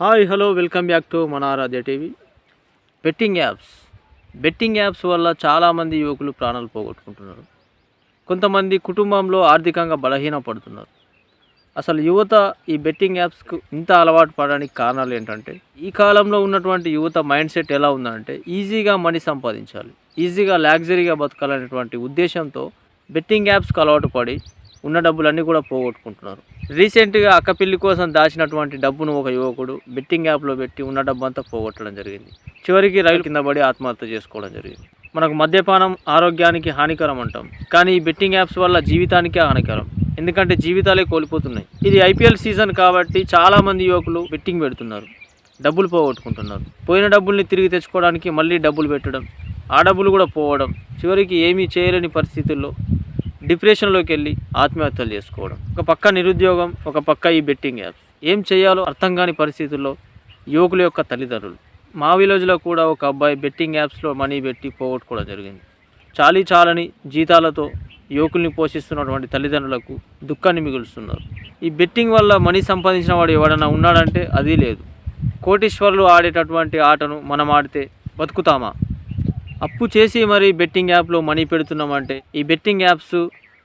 Hi hello welcome back to మన Aaradhya TV. Betting apps. Betting apps వల్ల చాలామంది యువకులు ప్రాణాలు పోగొట్టుకుంటున్నారు. కొంతమంది కుటుంబంలో ఆర్థికంగా బలహీన పడుతున్నారు అసలు యువత ఈ బెట్టింగ్ యాప్స్కు ఇంత అలవాటు పడడానికి కారణాలు ఏంటంటే ఈ కాలంలో ఉన్నటువంటి యువత మైండ్ సెట్ ఎలా ఉందంటే ఈజీగా మనీ సంపాదించాలి ఈజీగా లాగ్జరీగా బతకాలనేటువంటి ఉద్దేశంతో బెట్టింగ్ యాప్స్కు అలవాటు పడి ఉన్న డబ్బులన్నీ కూడా పోగొట్టుకుంటున్నారు. రీసెంట్గా అక్క పెళ్ళి కోసం దాచినటువంటి డబ్బును ఒక యువకుడు బెట్టింగ్ యాప్లో పెట్టి ఉన్న డబ్బు అంతా పోగొట్టడం జరిగింది. చివరికి రైలు కింద పడి ఆత్మహత్య చేసుకోవడం జరిగింది. మనకు మద్యపానం ఆరోగ్యానికి హానికరం అంటాం. కానీ ఈ బెట్టింగ్ యాప్స్ వల్ల జీవితానికే హానికరం. ఎందుకంటే జీవితాలే కోల్పోతున్నాయి. ఇది ఐపీఎల్ సీజన్ కాబట్టి చాలామంది యువకులు బెట్టింగ్ పెడుతున్నారు. డబ్బులు పోగొట్టుకుంటున్నారు. పోయిన డబ్బుల్ని తిరిగి తెచ్చుకోవడానికి మళ్ళీ డబ్బులు పెట్టడం ఆ డబ్బులు కూడా పోవడం చివరికి ఏమీ చేయలేని పరిస్థితుల్లో డిప్రెషన్లోకి వెళ్ళి ఆత్మహత్యలు చేసుకోవడం. ఒక పక్క నిరుద్యోగం ఒక పక్క ఈ బెట్టింగ్ యాప్స్. ఏం చేయాలో అర్థం కాని పరిస్థితుల్లో యువకుల యొక్క తల్లిదండ్రులు. మా విలేజ్లో కూడా ఒక అబ్బాయి బెట్టింగ్ యాప్స్లో మనీ పెట్టి పోగొట్టుకోవడం జరిగింది. చాలీ చాలని జీతాలతో యువకుల్ని పోషిస్తున్నటువంటి తల్లిదండ్రులకు దుఃఖాన్ని మిగులుస్తున్నారు. ఈ బెట్టింగ్ వల్ల మనీ సంపాదించిన వాడు ఎవడన్నా ఉన్నాడంటే అది లేదు. కోటీశ్వరులు ఆడేటటువంటి ఆటను మనం ఆడితే బతుకుతామా? అప్పు చేసి మరి బెట్టింగ్ యాప్లో మనీ పెడుతున్నామంటే ఈ బెట్టింగ్ యాప్స్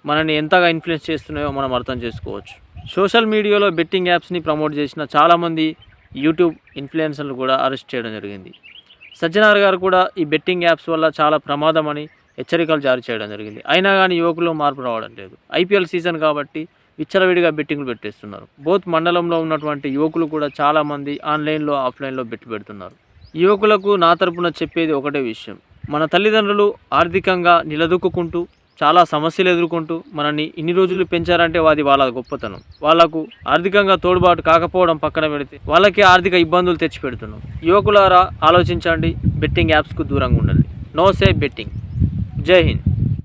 మనని ఎంతగా ఇన్ఫ్లుయెన్స్ చేస్తున్నాయో మనం అర్థం చేసుకోవచ్చు. సోషల్ మీడియాలో బెట్టింగ్ యాప్స్ని ప్రమోట్ చేసిన చాలామంది యూట్యూబ్ ఇన్ఫ్లుయెన్సర్లు కూడా అరెస్ట్ చేయడం జరిగింది. సజ్జనార్ గారు కూడా ఈ బెట్టింగ్ యాప్స్ వల్ల చాలా ప్రమాదం అని హెచ్చరికలు జారీ చేయడం జరిగింది. అయినా కానీ యువకులు మార్పు రావడం లేదు. ఐపీఎల్ సీజన్ కాబట్టి విచ్చలవిడిగా బెట్టింగ్లు పెట్టేస్తున్నారు. బోత్ మండలంలో ఉన్నటువంటి యువకులు కూడా చాలామంది ఆన్లైన్లో ఆఫ్లైన్లో బెట్టి పెడుతున్నారు. యువకులకు నా తరపున చెప్పేది ఒకటే విషయం. మన తల్లిదండ్రులు ఆర్థికంగా నిలదొక్కుంటూ చాలా సమస్యలు ఎదుర్కొంటూ మనల్ని ఇన్ని రోజులు పెంచారంటే అది వాళ్ళ గొప్పతనం. వాళ్ళకు ఆర్థికంగా తోడుబాటు కాకపోవడం పక్కన పెడితే వాళ్ళకి ఆర్థిక ఇబ్బందులు తెచ్చి పెడుతున్నాం. యువకులారా ఆలోచించండి. బెట్టింగ్ యాప్స్కు దూరంగా ఉండండి. No safe betting. Jai Hind.